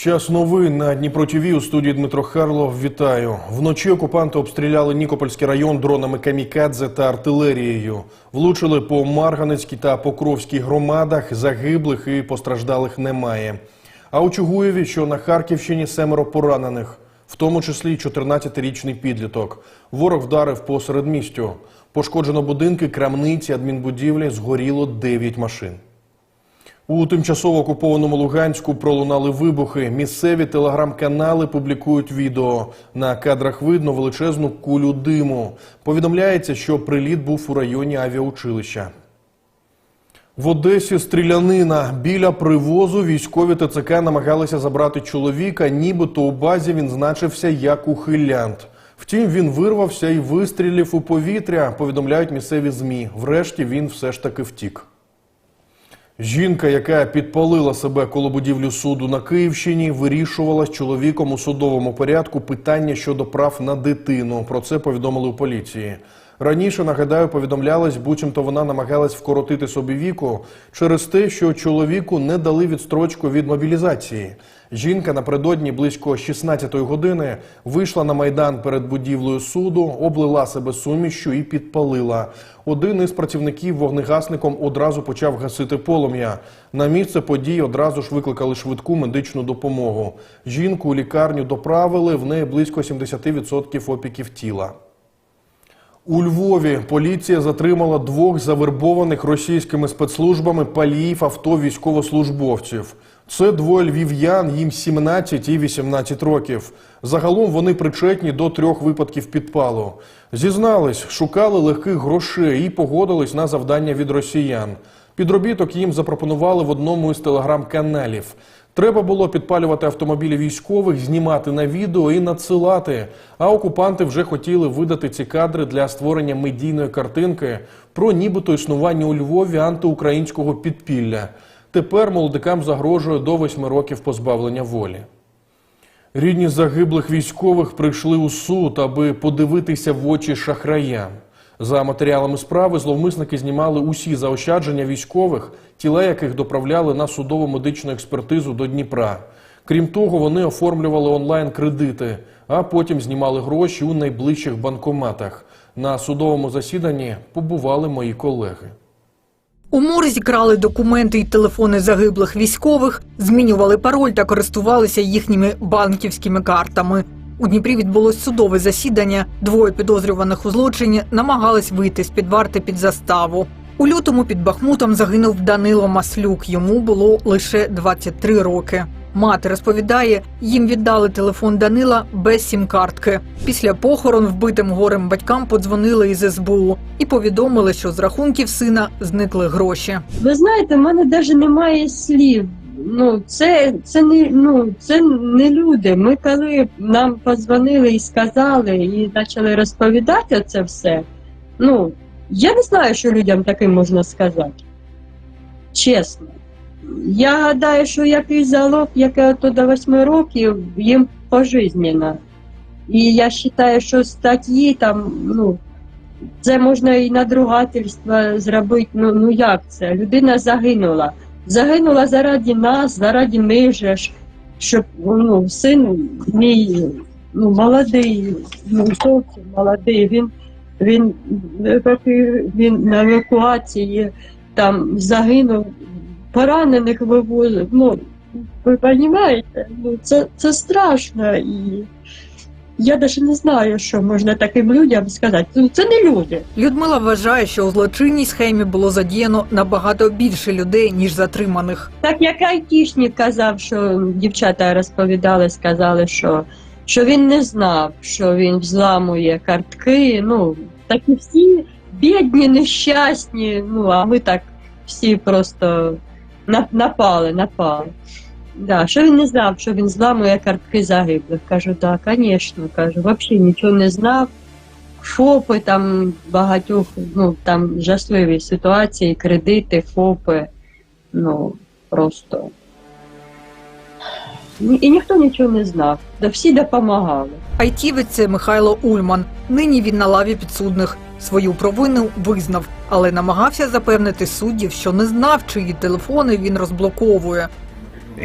Час новин на Дніпро ТВ у студії Дмитро Харлов. Вітаю. Вночі окупанти обстріляли Нікопольський район дронами камікадзе та артилерією. Влучили по Марганецькій та Покровській громадах. Загиблих і постраждалих немає. А у Чугуєві, що на Харківщині, семеро поранених, в тому числі й 14-річний підліток. Ворог вдарив по середмістю. Пошкоджено будинки, крамниці, адмінбудівлі, згоріло 9 машин. У тимчасово окупованому Луганську пролунали вибухи. Місцеві телеграм-канали публікують відео. На кадрах видно величезну кулю диму. Повідомляється, що приліт був у районі авіаучилища. В Одесі стрілянина. Біля привозу військові ТЦК намагалися забрати чоловіка, нібито у базі він значився як ухилянт. Втім, він вирвався і вистрілів у повітря, повідомляють місцеві ЗМІ. Врешті він все ж таки втік. Жінка, яка підпалила себе коло будівлі суду на Київщині, вирішувала з чоловіком у судовому порядку питання щодо прав на дитину. Про це повідомили у поліції. Раніше, нагадаю, повідомлялось, буцімто вона намагалась вкоротити собі віку через те, що чоловіку не дали відстрочку від мобілізації. Жінка напередодні близько 16-ї години вийшла на майдан перед будівлею суду, облила себе сумішю і підпалила. Один із працівників вогнегасником одразу почав гасити полум'я. На місце події одразу ж викликали швидку медичну допомогу. Жінку у лікарню доправили, в неї близько 70% опіків тіла. У Львові поліція затримала двох завербованих російськими спецслужбами паліїв авто військовослужбовців. Це двоє львів'ян, їм 17 і 18 років. Загалом вони причетні до трьох випадків підпалу. Зізнались, шукали легких грошей і погодились на завдання від росіян. Підробіток їм запропонували в одному із телеграм-каналів. Треба було підпалювати автомобілі військових, знімати на відео і надсилати. А окупанти вже хотіли видати ці кадри для створення медійної картинки про нібито існування у Львові антиукраїнського підпілля. Тепер молодикам загрожує до восьми років позбавлення волі. Рідні загиблих військових прийшли у суд, аби подивитися в очі шахраям. За матеріалами справи зловмисники знімали усі заощадження військових, тіла яких доправляли на судово медичну експертизу до Дніпра. Крім того, вони оформлювали онлайн-кредити, а потім знімали гроші у найближчих банкоматах. На судовому засіданні побували мої колеги. У морзі крали документи і телефони загиблих військових, змінювали пароль та користувалися їхніми банківськими картами. У Дніпрі відбулось судове засідання. Двоє підозрюваних у злочині намагались вийти з під варти під заставу. У лютому під Бахмутом загинув Данило Маслюк. Йому було лише 23 роки. Мати розповідає, їм віддали телефон Данила без сім-картки. Після похорон вбитим горем батькам подзвонили із СБУ і повідомили, що з рахунків сина зникли гроші. Ви знаєте, в мене навіть немає слів. Ну, це, це не ну це не люди. Ми коли нам позвонили і сказали, і почали розповідати це все. Ну, я не знаю, що людям таким можна сказати. Чесно. Я гадаю, що якийсь залог, яке то до восьми років, їм пожизненно. І я вважаю, що статті там, ну, це можна і надругательство зробити. Ну, ну як це? Людина загинула. Загинула заради нас, заради же ж, щоб ну, син мій ну, молодий, ну, зовсім молодий, він, він, поки він на евакуації там загинув, поранених вивозив. Ну, ви розумієте, ну, це, це страшно і я навіть не знаю, що можна таким людям сказати. Ну, Це не люди. Людмила вважає, що у злочинній схемі було задіяно набагато більше людей ніж затриманих. Так як айтішник казав, що дівчата розповідали, сказали, що, що він не знав, що він взламує картки. Ну, такі всі бідні, нещасні. Ну, а ми так всі просто напали, напали. Да, що він не знав, що він зламує картки загиблих. Кажу, так, звісно, кажу, взагалі нічого не знав. ФОПи там багатьох, ну там жахливі ситуації, кредити, ФОПи. Ну, просто. І ніхто нічого не знав. Да всі допомагали. Айтівець Михайло Ульман. Нині він на лаві підсудних. Свою провину визнав, але намагався запевнити суддів, що не знав, чиї телефони він розблоковує.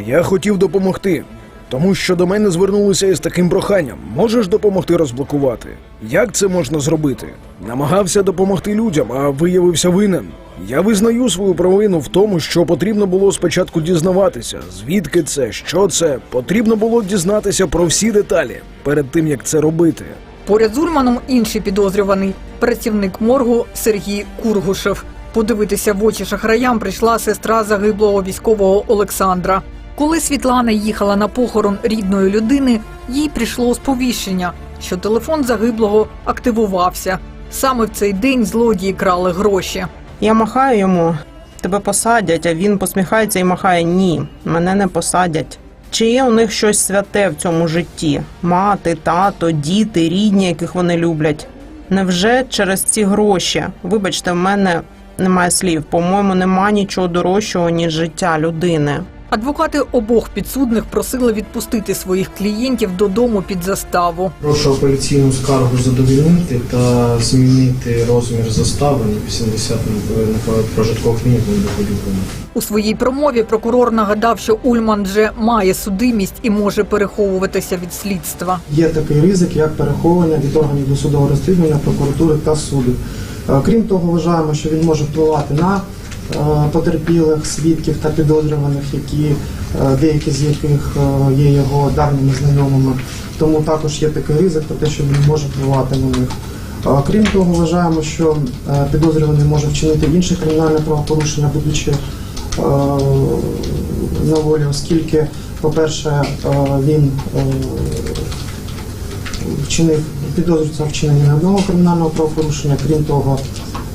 Я хотів допомогти. тому що до мене звернулися із таким проханням: можеш допомогти розблокувати? Як це можна зробити? Намагався допомогти людям, а виявився винен. Я визнаю свою провину в тому, що потрібно було спочатку дізнаватися, звідки це, що це. Потрібно було дізнатися про всі деталі перед тим як це робити. Поряд з Ульманом інший підозрюваний працівник моргу Сергій Кургушев. Подивитися в очі шахраям прийшла сестра загиблого військового Олександра. Коли Світлана їхала на похорон рідної людини, їй прийшло сповіщення, що телефон загиблого активувався. Саме в цей день злодії крали гроші. Я махаю йому, тебе посадять, а він посміхається і махає ні, мене не посадять. Чи є у них щось святе в цьому житті? Мати, тато, діти, рідні, яких вони люблять? Невже через ці гроші? Вибачте, в мене немає слів. По-моєму, нема нічого дорожчого, ніж життя людини. Адвокати обох підсудних просили відпустити своїх клієнтів додому під заставу. Прошу апеляційну скаргу задовільнити та змінити розмір застави на 80 на прожиткових мінімумів доходів. У своїй промові прокурор нагадав, що Ульман вже має судимість і може переховуватися від слідства. Є такий ризик, як переховування від органів досудового розслідування, прокуратури та суду. Е, Крім того, вважаємо, що він може впливати на е, потерпілих, свідків та підозрюваних, які е, деякі з яких є його давніми знайомими. Тому також є такий ризик про те, що він може впливати на них. Крім того, вважаємо, що підозрюваний може вчинити інше кримінальне правопорушення, будучи на волі, оскільки, по-перше, він вчинив підозрюється в одного кримінального правопорушення, крім того,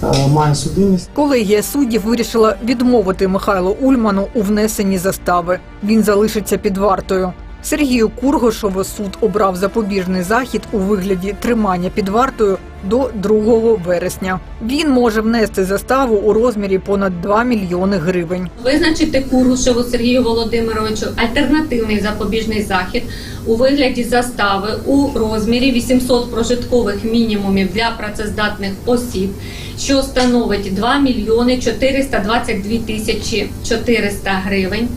е, має судимість. Колегія суддів вирішила відмовити Михайлу Ульману у внесенні застави. Він залишиться під вартою. Сергію Кургошову суд обрав запобіжний захід у вигляді тримання під вартою до 2 вересня. Він може внести заставу у розмірі понад 2 мільйони гривень. Визначити Курушеву Сергію Володимировичу альтернативний запобіжний захід у вигляді застави у розмірі 800 прожиткових мінімумів для працездатних осіб, що становить 2 мільйони 422 тисячі 400 гривень.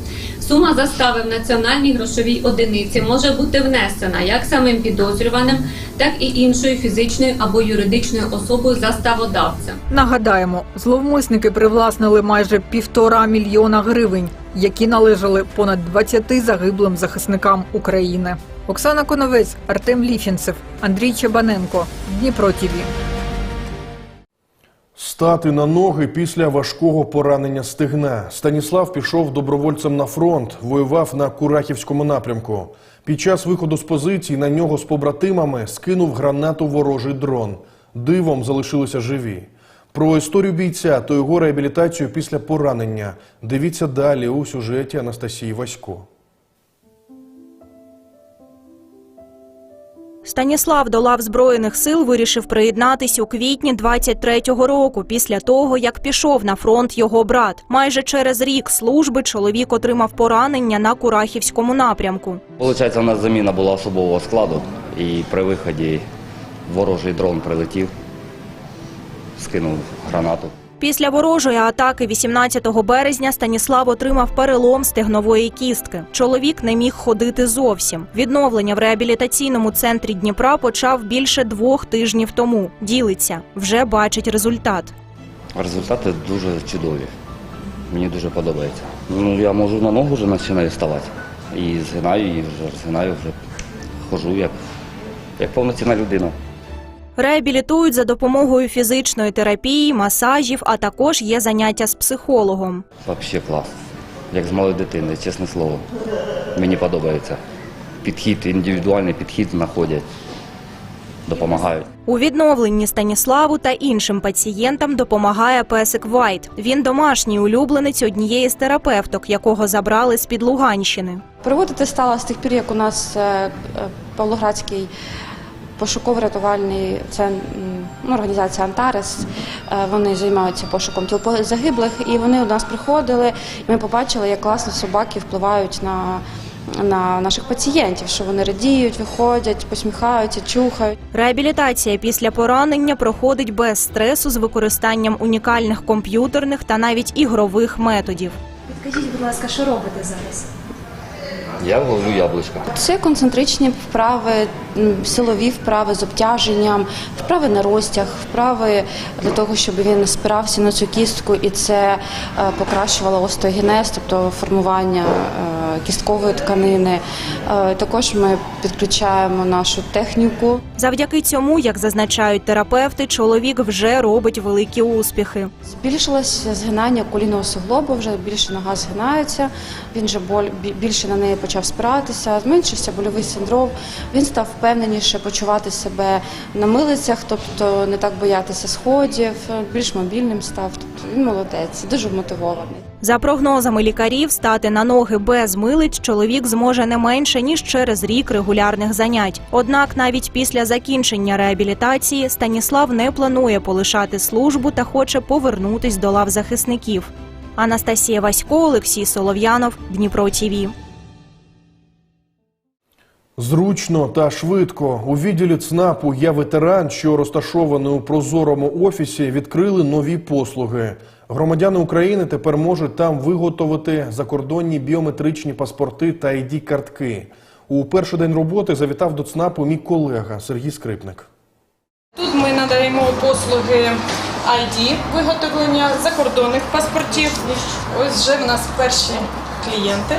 Сума застави в національній грошовій одиниці може бути внесена як самим підозрюваним, так і іншою фізичною або юридичною особою заставодавцем. Нагадаємо, зловмисники привласнили майже півтора мільйона гривень, які належали понад 20 загиблим захисникам України. Оксана Коновець, Артем Ліфінцев, Андрій Чебаненко, Дніпро ТІВІ. Стати на ноги після важкого поранення стегна. Станіслав пішов добровольцем на фронт, воював на Курахівському напрямку. Під час виходу з позиції на нього з побратимами скинув гранату ворожий дрон. Дивом залишилися живі. Про історію бійця та його реабілітацію після поранення. Дивіться далі у сюжеті Анастасії Васько. Станіслав до лав збройних сил вирішив приєднатись у квітні 23-го року, після того як пішов на фронт його брат. Майже через рік служби чоловік отримав поранення на Курахівському напрямку. Получається, у нас заміна була особового складу, і при виході ворожий дрон прилетів, скинув гранату. Після ворожої атаки 18 березня Станіслав отримав перелом стегнової кістки. Чоловік не міг ходити зовсім. Відновлення в реабілітаційному центрі Дніпра почав більше двох тижнів тому. Ділиться, вже бачить результат. Результати дуже чудові. Мені дуже подобається. Ну, я можу на ногу вже починаю ставати. І згинаю, і вже згинаю, вже хожу як, як повноцінна людина. Реабілітують за допомогою фізичної терапії, масажів, а також є заняття з психологом. Взагалі клас. Як з малої дитини, чесне слово. Мені подобається. Підхід, індивідуальний підхід знаходять, допомагають. У відновленні Станіславу та іншим пацієнтам допомагає песик Вайт. Він домашній улюбленець однієї з терапевток, якого забрали з під Луганщини. Проводити стало з тих пір, як у нас е, е, Павлоградський пошуково-рятувальний центр, ну, організація Антарес. е, Вони займаються пошуком тіл загиблих, і вони до нас приходили. І ми побачили, як класно собаки впливають на, на наших пацієнтів, що вони радіють, виходять, посміхаються, чухають. Реабілітація після поранення проходить без стресу з використанням унікальних комп'ютерних та навіть ігрових методів. Підкажіть, будь ласка, що робите зараз? Я ловлю яблучка. Це концентричні вправи, силові вправи з обтяженням, вправи на розтяг, вправи для того, щоб він спирався на цю кістку, і це е, покращувало остеогенез, тобто формування е, кісткової тканини. Е, Також ми підключаємо нашу техніку. Завдяки цьому, як зазначають терапевти, чоловік вже робить великі успіхи. Збільшилося згинання колінного суглобу, вже більше нога згинається, він вже боль, бі- більше на неї почав спиратися, зменшився больовий синдром, він став впевненіше почувати себе на милицях, тобто не так боятися сходів, більш мобільним став. Тобто він молодець, дуже мотивований. За прогнозами лікарів, стати на ноги без милиць чоловік зможе не менше ніж через рік регулярних занять. Однак, навіть після закінчення реабілітації Станіслав не планує полишати службу та хоче повернутись до лав захисників. Анастасія Васько, Олексій Солов'янов, Дніпро ТІВІ. Зручно та швидко у відділі ЦНАПу «Я ветеран», що розташований у прозорому офісі, відкрили нові послуги. Громадяни України тепер можуть там виготовити закордонні біометричні паспорти та id картки. У перший день роботи завітав до ЦНАПу мій колега Сергій Скрипник. Тут ми надаємо послуги ID виготовлення закордонних паспортів. Ось вже в нас перші клієнти.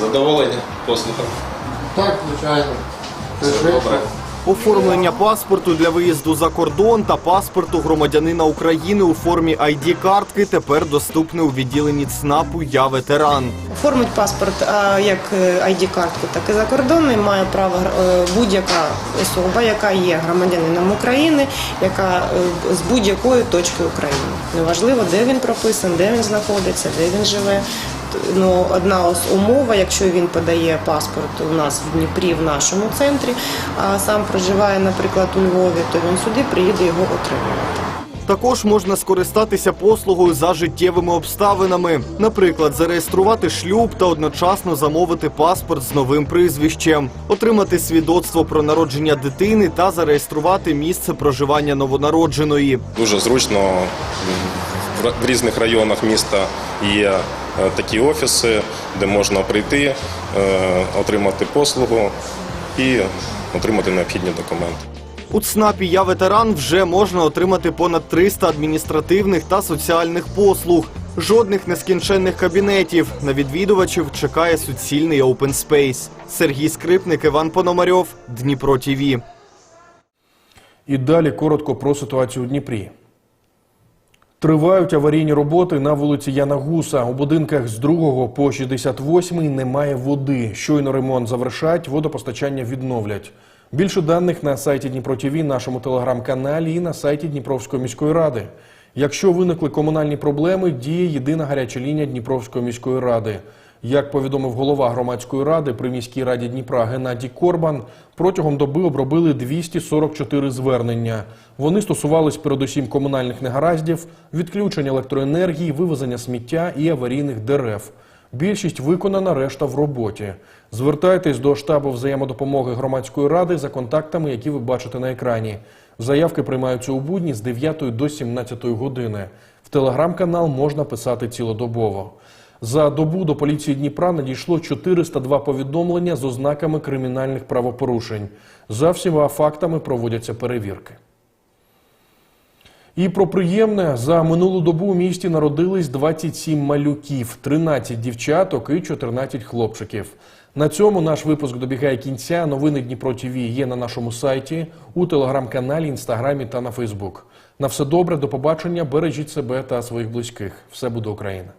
Задоволені послугами? Так, звичайно. Все Добре. Оформлення паспорту для виїзду за кордон та паспорту громадянина України у формі ID-картки тепер доступне у відділенні ЦНАПу Я ветеран. Оформить паспорт як ID-картку, так і закордонний має право е, будь-яка особа, яка є громадянином України, яка е, з будь-якої точки України. Неважливо, де він прописаний, де він знаходиться, де він живе. Ну, одна ось умова, якщо він подає паспорт у нас в Дніпрі, в нашому центрі, а сам проживає, наприклад, у Львові, то він сюди приїде його отримувати. Також можна скористатися послугою за життєвими обставинами, наприклад, зареєструвати шлюб та одночасно замовити паспорт з новим прізвищем, отримати свідоцтво про народження дитини та зареєструвати місце проживання новонародженої. Дуже зручно в- різних районах міста є такі офіси, де можна прийти, е, отримати послугу і отримати необхідні документи. У ЦНАПі Я ветеран вже можна отримати понад 300 адміністративних та соціальних послуг. Жодних нескінченних кабінетів. На відвідувачів чекає суцільний open space. Сергій Скрипник, Іван Пономарьов, Дніпро ТІВІ. І далі коротко про ситуацію у Дніпрі. Тривають аварійні роботи на вулиці Яна Гуса. У будинках з 2 по 68 немає води. Щойно ремонт завершать, водопостачання відновлять. Більше даних на сайті Дніпро ТВ, нашому телеграм-каналі і на сайті Дніпровської міської ради. Якщо виникли комунальні проблеми, діє єдина гаряча лінія Дніпровської міської ради. Як повідомив голова громадської ради при міській раді Дніпра Геннадій Корбан, протягом доби обробили 244 звернення. Вони стосувались передусім комунальних негараздів, відключення електроенергії, вивезення сміття і аварійних дерев. Більшість виконана, решта в роботі. Звертайтесь до штабу взаємодопомоги громадської ради за контактами, які ви бачите на екрані. Заявки приймаються у будні з 9 до 17 години. В телеграм-канал можна писати цілодобово. За добу до поліції Дніпра надійшло 402 повідомлення з ознаками кримінальних правопорушень. За всіма фактами проводяться перевірки. І про приємне за минулу добу у місті народились 27 малюків, 13 дівчаток і 14 хлопчиків. На цьому наш випуск добігає кінця. Новини Дніпро ТВ є на нашому сайті, у телеграм-каналі, інстаграмі та на Фейсбук. На все добре, до побачення. Бережіть себе та своїх близьких. Все буде Україна.